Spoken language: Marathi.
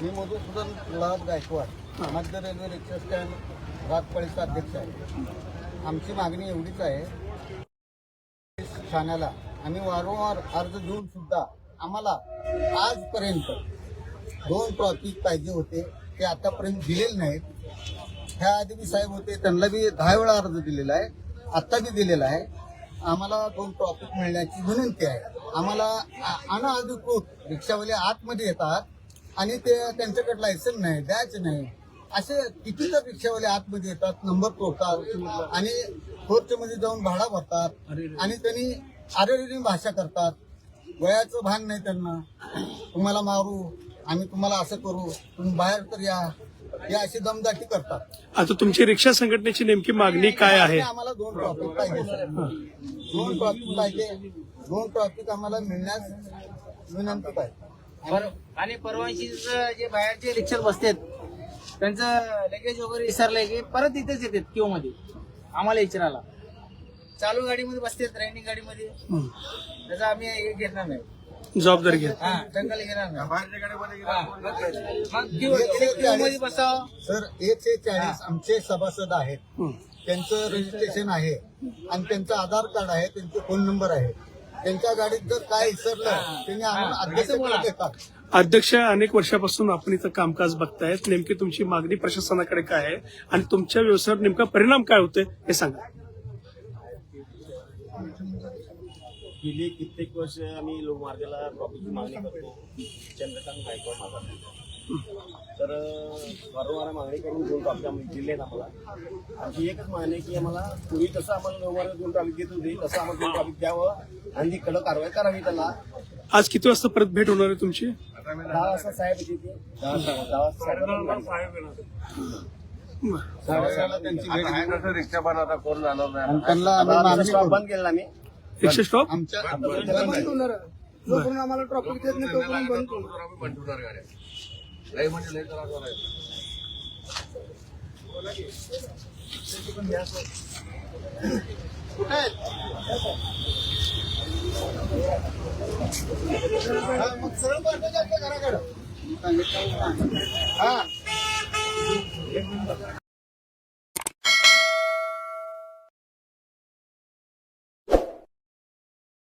मी मधुसूदन प्रल्हाद गायकवाड मध्य रेल्वे रिक्षा स्टँड रातपाळीचा अध्यक्ष आहे. आमची मागणी एवढीच आहे ठाण्याला. आम्ही वारंवार अर्ज देऊन सुद्धा आम्हाला आजपर्यंत दोन ट्रॉफिक पाहिजे होते ते आतापर्यंत दिलेले नाहीत. ह्या आधी बी साहेब होते त्यांना बी दहा वेळा अर्ज दिलेला आहे आत्ता बी दिलेला आहे. आम्हाला दोन ट्रॉफिक मिळण्याची विनंती आहे. आम्हाला अनअधिकृत रिक्षावाले आतमध्ये येतात आणि ते त्यांच्याकडे लायसन नाही द्यायचं नाही. असे किती तर रिक्षावाले आतमध्ये येतात नंबर तोडतात आणि मध्ये जाऊन भाडा भरतात आणि त्यांनी आरेरेने भाषा करतात. वयाचं भान नाही त्यांना. तुम्हाला मारू आम्ही तुम्हाला असं करू तुम्ही बाहेर तर या. हे अशी दमदाटी करतात. आता तुमची रिक्षा संघटनेची नेमकी मागणी काय आहे? आम्हाला दोन ट्रॉफिक पाहिजे. दोन ट्रॉफिक पाहिजे. दोन ट्रॉफिक आम्हाला मिळण्यास विनंती पाहिजे आणि परवानशी जे बाहेरचे रिक्षात बसतात त्यांचं लगेज वगैरे विसरलंय की परत इथेच येतात क्यू मध्ये आम्हाला विचारायला. चालू गाडीमध्ये बसतात रनिंग गाडीमध्ये. त्याचा आम्ही हे घेणार नाही. जबाबदारी घ्या हा घेणार नाही. हा, मग क्यू मध्ये बसावं सर एकशे चाळीस आमचे सभासद आहेत हं. त्यांचं रजिस्ट्रेशन आहे आणि त्यांचं आधार कार्ड आहे त्यांचे फोन नंबर आहे. त्यांच्या गाडीत जर काय विसरलं त्यांनी आम्हाला देतात अध्यक्ष अनेक वर्षापासून आपण इथं कामकाज बघतायत. नेमकी तुमची मागणी प्रशासनाकडे काय आहे? आणि तुमच्या व्यवसायावर नेमका परिणाम काय होतोय हे सांगा. गेली कित्येक वर्ष आम्ही लोकमार्गाला प्रॉफिटची मागणी करतो. चंद्रकांत गायकवाड माझा. तर अं, वारंवार मागणी करून दोन टॉपिक आम्ही दिले आहेत आम्हाला. आमची एकच मागणी आहे की आम्हाला पूर्वी जसं आम्हाला लोकमार्ग दोन टॉपिक देत होते तसं आम्हाला दोन टॉपिक द्यावं. आणि कडक कारवाई करावी त्याला. आज किती वाजता परत भेट होणार आहे तुमची? दहा वाजता साहेब येते ते दहा दहा वाजता साहेब बरं. रिक्षा पण आता कोण जाणार नाही. आणि त्यांना आम्ही आता मागणी स्टॉप करू. बंद केलेला आम्ही. रिक्षा स्टॉप आमच्या जोपर्यंत आम्हाला ट्रॉफिक देत नाही तोपर्यंत बंद आम्ही ठेवणार गाड्या म्हणजे त्रास मग सरळ पाठवायचं आपल्या घराकडं. सांगितलं. हा